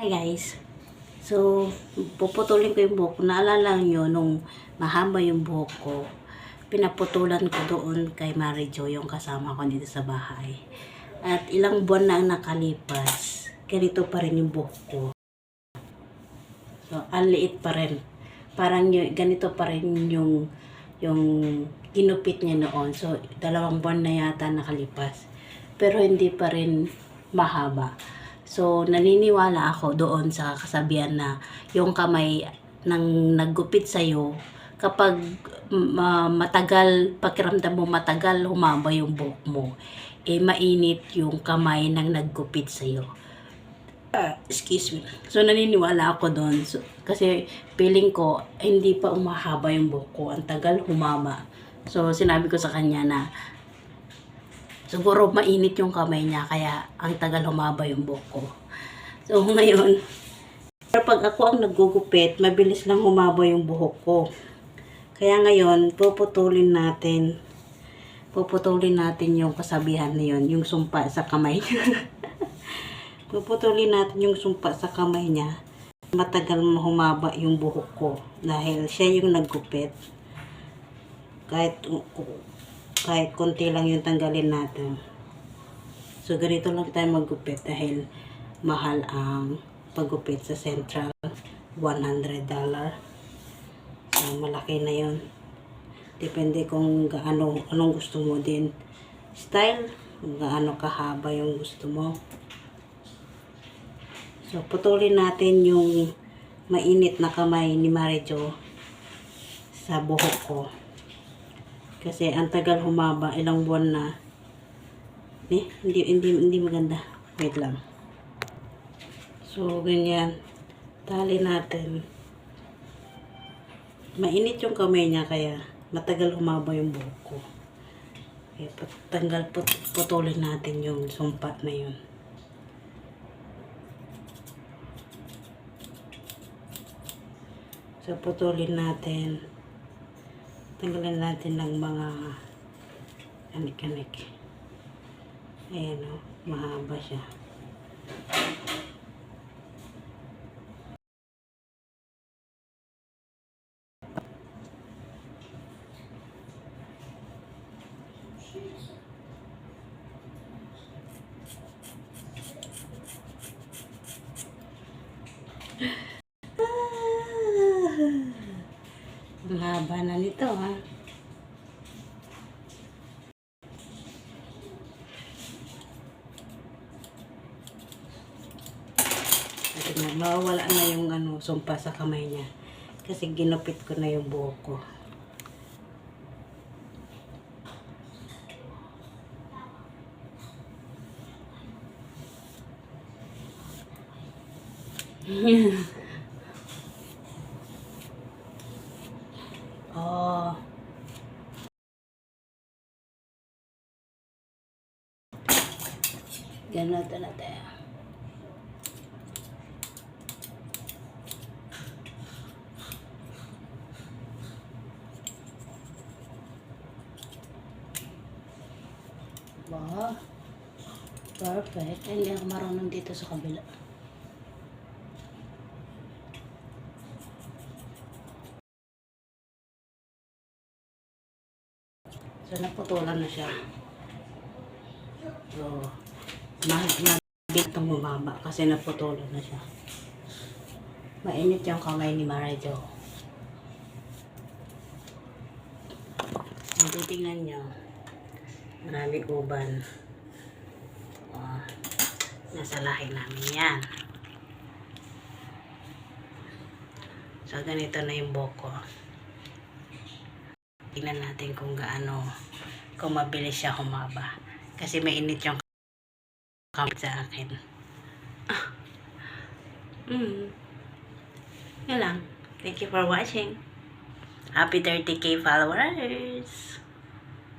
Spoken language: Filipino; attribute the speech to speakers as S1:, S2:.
S1: Hi guys. So, puputulin ko yung buhok. ko. Naalala nyo nung mahaba yung buhok ko, pinaputulan ko doon kay Mary Jo, yung kasama ko dito sa bahay. At ilang buwan na ang nakalipas, ganito pa rin yung buhok ko. So, ang liit pa rin. Parang yung, ganito pa rin yung yung ginupit niya noon. So, dalawang buwan na yata nakalipas. Pero hindi pa rin mahaba. So, naniniwala ako doon sa kasabihan na yung kamay ng naggupit sa'yo, kapag ma- matagal, pakiramdam mo matagal humaba yung buhok mo, eh mainit yung kamay ng naggupit sa'yo. Ah, excuse me. So, naniniwala ako doon. So, kasi feeling ko, hindi pa umahaba yung buhok ko. Ang tagal humaba. So, sinabi ko sa kanya na siguro mainit yung kamay niya kaya ang tagal humaba yung buhok ko. So, ngayon, pag ako ang naggugupit, mabilis lang humaba yung buhok ko. Kaya ngayon, puputulin natin puputulin natin yung kasabihan na yun, yung sumpa sa kamay niya. puputulin natin yung sumpa sa kamay niya. Matagal humaba yung buhok ko dahil siya yung naggupit. Kahit kahit konti lang yung tanggalin natin. So, ganito lang tayo maggupit dahil mahal ang paggupit sa Central. $100. So, malaki na yon Depende kung gaano, anong gusto mo din. Style, gaano kahaba yung gusto mo. So, putulin natin yung mainit na kamay ni Marijo sa buhok ko. Kasi ang tagal humaba, ilang buwan na. Eh, hindi, hindi, hindi maganda. Wait lang. So, ganyan. Tali natin. Mainit yung kamay niya kaya matagal humaba yung buhok ko. Kaya tanggal, put, putulin natin yung sumpa na yun. So, putulin natin. Tanggalin natin ng mga anik-anik. Ayan o, mahaba siya. Ang haba na nito ha. Kasi mawawala na yung ano, sumpa sa kamay niya. Kasi ginupit ko na yung buhok ko. oh. Ganito na tayo. Wow. Perfect. Ay, Hindi ako marunong dito sa kabila. So, naputulan na siya. So, mabit itong bumaba kasi naputulan na siya. Mainit yung kamay ni Marijo. Kung titingnan nyo, maraming uban. Oh, nasa lahi namin yan. So, ganito na yung buhok ko. Tingnan natin kung gaano, kung mabilis siya humaba. Kasi mainit yung kamay sa akin. Ah. Mm. Yan lang. Thank you for watching. Happy 30k followers!